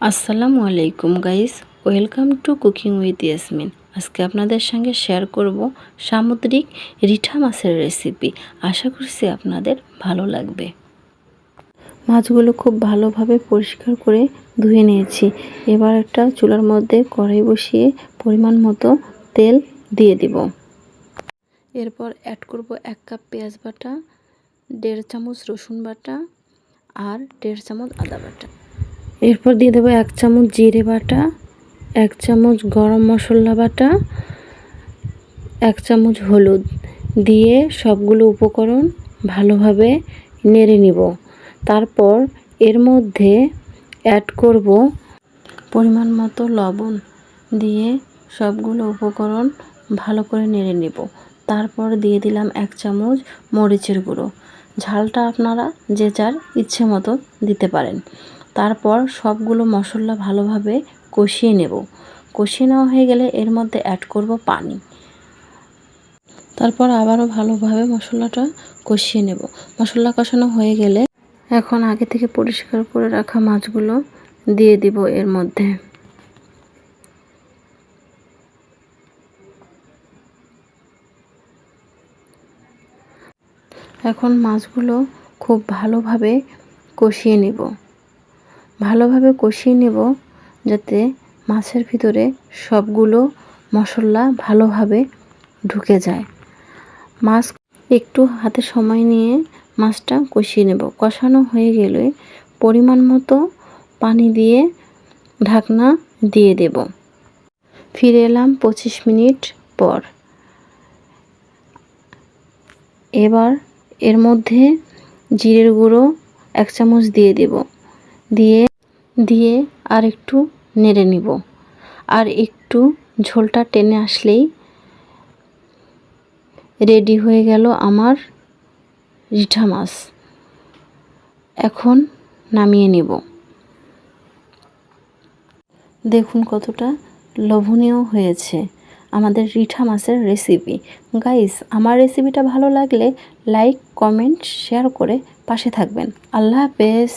আসসালামু আলাইকুম guys welcome to cooking with Yasmin আজকে আপনাদের সঙ্গে শেয়ার করব সামুদ্রিক রিঠা মাছের রেসিপি আশা করছি আপনাদের ভালো লাগবে। মাছগুলো খুব ভালোভাবে পরিষ্কার করে ধুয়ে নিয়েছি। এবার একটা চুলার মধ্যে কড়াই বসিয়ে পরিমাণ মতো তেল দিয়ে দিব। এরপর অ্যাড করব এক কাপ পেঁয়াজ বাটা, দেড় চামচ রসুন বাটা আর দেড় চামচ আদা বাটা। এরপর দিয়ে দেবো এক চামচ জিরে বাটা, এক চামচ গরম মশলা বাটা, এক চামচ হলুদ দিয়ে সবগুলো উপকরণ ভালোভাবে নেড়ে নিব। তারপর এর মধ্যে অ্যাড করব পরিমাণ মতো লবণ দিয়ে সবগুলো উপকরণ ভালো করে নেড়ে নেব। তারপর দিয়ে দিলাম এক চামচ মরিচের গুঁড়ো। ঝালটা আপনারা যে যার ইচ্ছে মতো দিতে পারেন। তারপর সবগুলো মশলা ভালোভাবে কষিয়ে নেব। কষিয়ে নেওয়া হয়ে গেলে এর মধ্যে অ্যাড করব পানি। তারপর আবারও ভালোভাবে মশলাটা কষিয়ে নেব। মশলা কষানো হয়ে গেলে এখন আগে থেকে পরিষ্কার করে রাখা মাছগুলো দিয়ে দিব এর মধ্যে। এখন মাছগুলো খুব ভালোভাবে কষিয়ে নেব। ভালোভাবে কষিয়ে নেব যাতে মাছের ভিতরে সবগুলো মশলা ভালোভাবে ঢুকে যায়। মাছ একটু হাতে সময় নিয়ে মাছটা কষিয়ে নেব। কষানো হয়ে গেলে পরিমাণ মতো পানি দিয়ে ঢাকনা দিয়ে দেব। ফিরে এলাম পঁচিশ মিনিট পর। এবার এর মধ্যে জিরের গুঁড়ো এক চামচ দিয়ে দেব। দিয়ে দিয়ে আর একটু নেড়ে নিব। আর একটু ঝোলটা টেনে আসলেই রেডি হয়ে গেল আমার রিঠা মাছ। এখন নামিয়ে নেব। দেখুন কতটা লোভনীয় হয়েছে আমাদের রিঠা মাছের রেসিপি গাইস আমার রেসিপিটা ভালো লাগলে লাইক কমেন্ট শেয়ার করে পাশে থাকবেন। আল্লাহ হাফেজ।